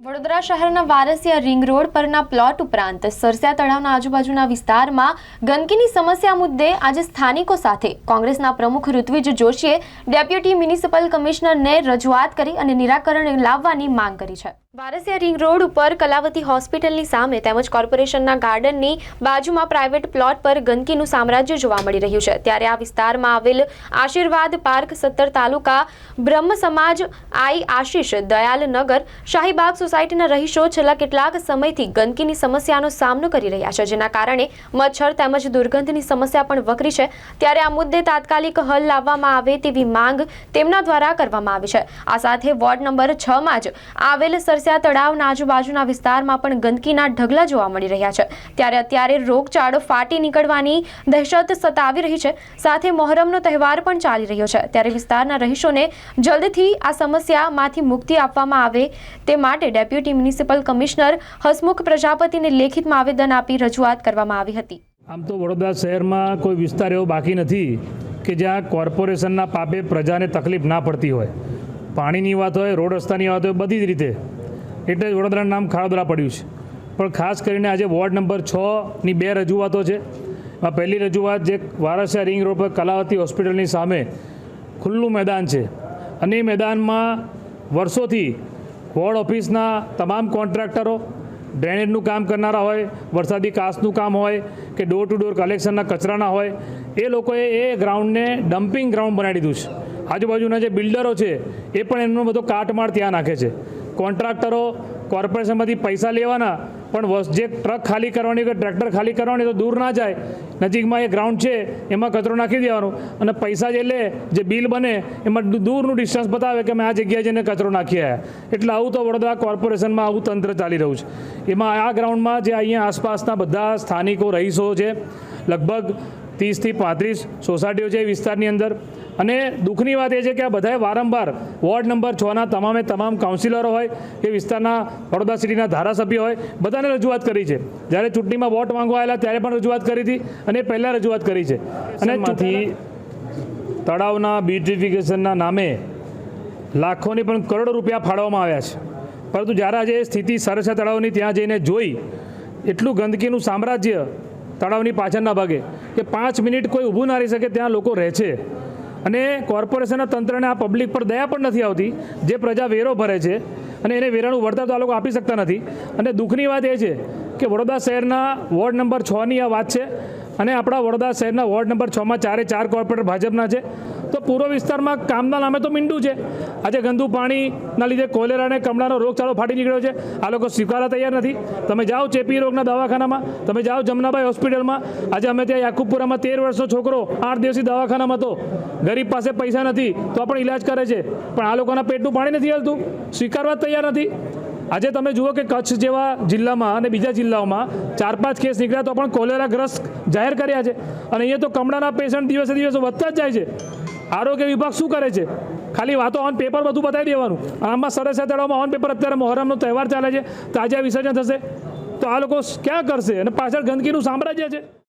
વડોદરા શહેરના Varasiya ring road પરના plot ઉપરાંત સરસિયા તળાવના આજુબાજુના વિસ્તારમાં ગંદકીની સમસ્યા મુદ્દે આજે સ્થાનિકો સાથે કોંગ્રેસના પ્રમુખ ઋત્વિજ જોશીએ ડેપ્યુટી મ્યુનિસિપલ કમિશનરને રજૂઆત કરી અને નિરાકરણ લાવવાની માંગ કરી છે. વારસિયા રિંગ રોડ ઉપર કલાવતી હોસ્પિટલની સામે તેમજ કોર્પોરેશનના ગાર્ડનની બાજુમાં પ્રાઇવેટ પ્લોટ પર ગંદકીનું સામ્રાજ્ય જોવા મળી રહ્યું છે. ત્યારે આ વિસ્તારમાં આવેલ આશીર્વાદ પાર્ક સત્તર તાલુકા બ્રહ્મ સમાજ આઈ આશીષ દયાલનગર શાહીબાગ સોસાયટીના રહીશો છેલ્લા કેટલાક સમયથી ગંદકીની સમસ્યાનો સામનો કરી રહ્યા છે, જેના કારણે મચ્છર તેમજ દુર્ગંધની સમસ્યા પણ વકરી છે. ત્યારે આ મુદ્દે તાત્કાલિક હલ લાવવામાં આવે તેવી માંગ તેમના દ્વારા કરવામાં આવી છે. આ સાથે વોર્ડ નંબર છમાં જ આવેલ સરસિયા તળાવના આજુબાજુના વિસ્તારમાં પણ ગંદકીના ઢગલા જોવા મળી રહ્યા છે. ત્યારે અત્યારે રોગચાળો ફાટી નીકળવાની દહેશત સતાવી રહી છે. સાથે મોહરમનો તહેવાર પણ ચાલી રહ્યો છે. ત્યારે વિસ્તારના રહીશોને જલ્દીથી આ સમસ્યામાંથી મુક્તિ આપવામાં આવે તે માટે ડેપ્યુટી મ્યુનિસિપલ કમિશનર હસમુખ પ્રજાપતિને લેખિતમાં આવેદન આપી રજૂઆત કરવામાં આવી હતી. આમ તો વડોદરા શહેરમાં કોઈ વિસ્તાર એવો બાકી નથી કે જ્યાં કોર્પોરેશનના પાપે પ્રજાને તકલીફ ના પડતી હોય. પાણીની વાત હોય, રોડ રસ્તાની વાત હોય, બધી જ રીતે એટલે જ વડોદરાનું નામ ખાડોદરા પડ્યું છે. પણ ખાસ કરીને આજે વોર્ડ નંબર છની બે રજૂઆતો છે. આ પહેલી રજૂઆત જે વારસિયા રિંગ રોડ પર કલાવતી હોસ્પિટલની સામે ખુલ્લું મેદાન છે. અને એ મેદાનમાં વર્ષોથી વોર્ડ ઓફિસના તમામ કોન્ટ્રાક્ટરો ડ્રેનેજનું કામ કરનારા હોય, વરસાદી કાસનું કામ હોય કે ડોર ટુ ડોર કલેક્શનના કચરાના હોય, એ લોકોએ એ ગ્રાઉન્ડને ડમ્પિંગ ગ્રાઉન્ડ બનાવી દીધું છે. આજુબાજુના જે બિલ્ડરો છે, એ પણ એમનો બધો કાટમાળ ત્યાં નાખે છે. કોન્ટ્રાક્ટરો કોર્પોરેશનમાંથી પૈસા લેવાના, પણ જે ટ્રક ખાલી કરવાની કે ટ્રેક્ટર ખાલી કરવાની તો દૂર ના જાય. નજીકમાં એ ગ્રાઉન્ડ છે, એમાં કચરો નાખી દેવાનો. અને પૈસા જે લે, જે બિલ બને, એમાં દૂરનું ડિસ્ટન્સ બતાવે કે અમે આ જગ્યાએ જઈને કચરો નાખી આવ્યા એટલે આવું તો વડોદરા કોર્પોરેશનમાં આવું તંત્ર ચાલી રહ્યું છે. એમાં આ ગ્રાઉન્ડમાં જે અહીંયા આસપાસના બધા સ્થાનિકો, રહીશો છે, લગભગ ત્રીસથી પાંત્રીસ સોસાયટીઓ છે એ વિસ્તારની અંદર. અને દુઃખની વાત એ છે કે આ બધાએ વારંવાર વોર્ડ નંબર છના તમામે તમામ કાઉન્સિલરો હોય કે વિસ્તારના વડોદરા સિટીના ધારાસભ્ય હોય બધાને રજૂઆત કરી છે. જ્યારે ચૂંટણીમાં વોટ માંગવા આવેલા ત્યારે પણ રજૂઆત કરી હતી અને પહેલાં રજૂઆત કરી છે. અને તળાવના બ્યુટિફિકેશનના નામે લાખોની પણ કરોડો રૂપિયા ફાળવવામાં આવ્યા છે. પરંતુ જ્યારે આજે સ્થિતિ સરસા તળાવની ત્યાં જઈને જોઈ એટલું ગંદકીનું સામ્રાજ્ય તળાવની પાછળના ભાગે કે પાંચ મિનિટ કોઈ ઊભું ના રહી શકે, ત્યાં લોકો રહે છે. અને કોર્પોરેશનના તંત્રને આ પબ્લિક પર દયા પણ નથી આવતી, જે પ્રજા વેરો ભરે છે અને એને વેરાનું વળતર તો આ લોકો આપી શકતા નથી. અને દુઃખની વાત એ છે કે વડોદરા શહેરના વોર્ડ નંબર છની આ વાત છે અને આપણા વડોદરા શહેરના વોર્ડ નંબર છમાં ચારે ચાર કોર્પોરેટર ભાજપના છે. તો પૂર્વ વિસ્તારમાં કામના નામે તો મીંડું છે. આજે ગંદુ પાણીના લીધે કોલેરા અને કમળાનો રોગચાળો ફાટી નીકળ્યો છે. આ લોકો સ્વીકારવા તૈયાર નથી. તમે જાઓ ચેપી રોગના દવાખાનામાં, તમે જાઓ જમનાભાઈ હોસ્પિટલમાં. આજે અમે ત્યાં યાકુબપુરામાં તેર વર્ષનો છોકરો આઠ દિવસથી દવાખાનામાં હતો. ગરીબ પાસે પૈસા નથી, તો પણ ઇલાજ કરે છે. પણ આ લોકોના પેટનું પાણી નથી હાલતું. સ્વીકારવા તૈયાર નથી. આજે તમે જુઓ કે કચ્છ જેવા જિલ્લામાં અને બીજા જિલ્લાઓમાં ચાર પાંચ કેસ નીકળ્યા તો પણ કોલેરાગ્રસ્ત જાહેર કર્યા છે. અને અહીંયા તો કમળાના પેશન્ટ દિવસે દિવસે વધતા જ જાય છે. આરોગ્ય વિભાગ શું કરે છે? ખાલી વાતો ઓન પેપર બધું બતાવી દેવાનું. આમાં સરસ તળાવમાં ઓન પેપર અત્યારે મોહરમનો તહેવાર ચાલે છે. તાજા વિસર્જન થશે. તો આ લોકો ક્યાં કરશે? અને પાછળ ગંદકીનું સામ્રાજ્ય છે.